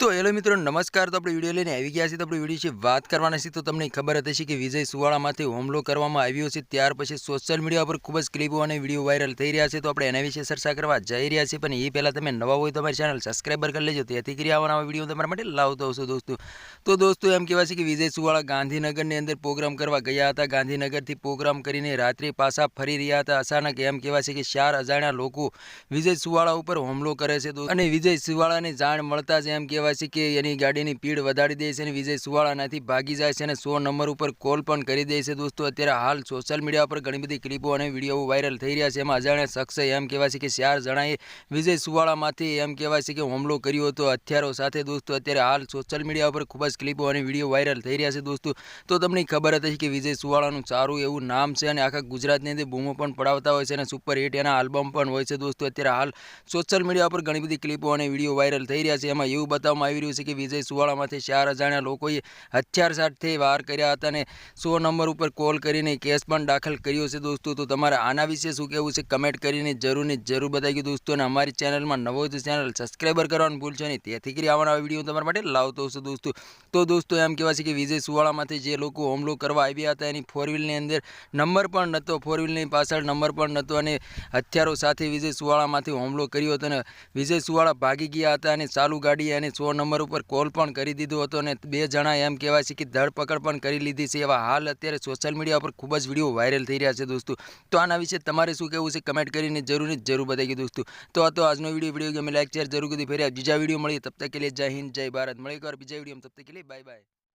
તો હેલો મિત્રો, નમસ્કાર. તો આપણે વીડિયો લઈને આવી ગયા છીએ. તો આપણે વીડિયો છે વાત કરવાના છીએ. તો તમને ખબર હતી કે વિજય સુવાળામાંથી હુમલો કરવામાં આવ્યો છે. ત્યાર પછી સોશિયલ મીડિયા પર ખૂબ જ ક્લિપો અને વીડિયો વાયરલ થઈ રહ્યા છે. તો આપણે એના વિશે ચર્ચા કરવા જઈ રહ્યા છીએ. પણ એ પહેલાં તમે નવા હોય તો ચેનલ સબસ્ક્રાઈબર કરી લેજો. તેથી કરી આવવાના વીડિયો તમારા માટે લાવતો હશો દોસ્તો. તો દોસ્તો એમ કહેવાય છે કે વિજય સુવાળા ગાંધીનગરની અંદર પ્રોગ્રામ કરવા ગયા હતા. ગાંધીનગરથી પ્રોગ્રામ કરીને રાત્રે પાછા ફરી રહ્યા હતા. અચાનક એમ કહેવાય છે કે ચાર અજાણ્યા લોકો વિજય સુવાળા ઉપર હુમલો કરે છે. અને વિજય સુવાળાની જાણ મળતા જ એમ કહેવાય છે કે એની ગાડીની પીડ વધારી દે છે અને વિજય સુવાળાનાથી ભાગી જાય છે અને સો નંબર ઉપર કોલ પણ કરી દે છે. દોસ્તો, અત્યારે હાલ સોશિયલ મીડિયા પર ઘણી બધી ક્લિપો અને વીડિયો વાયરલ થઈ રહ્યા છે. એમાં અજાણ્યા શખ્સે એમ કહેવાય છે કે ચાર જણાએ વિજય સુવાળામાંથી એમ કહેવાય છે કે હુમલો કર્યો હતો હથિયારો સાથે. દોસ્તો, અત્યારે હાલ સોશિયલ મીડિયા પર ખૂબ જ ક્લિપો અને વીડિયો વાયરલ થઈ રહ્યા છે. દોસ્તો, તો તમને ખબર હતી કે વિજય સુવાળાનું સારું એવું નામ છે અને આખા ગુજરાતની અંદર બૂમો પણ પડાવતા હોય છે અને સુપર હિટ એના આલ્બમ પણ હોય છે. દોસ્તો, અત્યારે હાલ સોશિયલ મીડિયા પર ઘણી બધી ક્લિપો અને વીડિયો વાયરલ થઈ રહ્યા છે. એમાં એવું બતાવવામાં આવી રહ્યું છે કે વિજય સુવાળામાંથી ચાર અજાણ્યા લોકોએ હથિયાર સાથે વાર કર્યા હતા અને સો નંબર ઉપર કોલ કરીને કેસ પણ દાખલ કર્યો છે દોસ્તો. તો તમારે આના વિશે શું કહેવું છે? કમેન્ટ કરીને જરૂર ને જરૂર બતાવી દોસ્તો અને અમારી ચેનલમાં નવો ચેનલ સબસ્ક્રાઈબર કરવાનું ભૂલશો નહીં. તેથી કરી આવવાના વીડિયો તમારા માટે લાવતો હશે દોસ્તો. તો દોસ્તો એમ કહેવાય છે કે વિજય સુવાળામાંથી જે લોકો હુમલો કરવા આવ્યા હતા એની ફોર વ્હીલની અંદર નંબર પણ નહોતો ફોર વ્હીલની પાછળ નંબર પણ નહોતો અને હથિયારો સાથે વિજય સુવાળામાંથી હુમલો કર્યો હતો અને વિજય સુવાળા ભાગી ગયા હતા અને ચાલુ ગાડી અને સો નંબર ઉપર કોલ પણ કરી દીધો હતો અને બે જણા એમ કહેવાય છે કે ધરપકડ પણ કરી લીધી છે. એવા હાલ અત્યારે સોશિયલ મીડિયા પર ખૂબ જ વીડિયો વાયરલ થઈ રહ્યા છે દોસ્તો. તો આના વિશે તમારે શું કહેવું છે? કમેન્ટ કરીને જરૂર ને જરૂર બતાવી દોસ્તો. તો આ તો આજનો વીડિયો વીડિયો ગમે લાઈક શેર જરૂર કરી ફેરી બીજા વીડિયો મળીએ. તબ તક કે જય હિન્દ, જય ભારત. મળી એકવાર બીજા વીડિયો તબ તક કે બાય બાય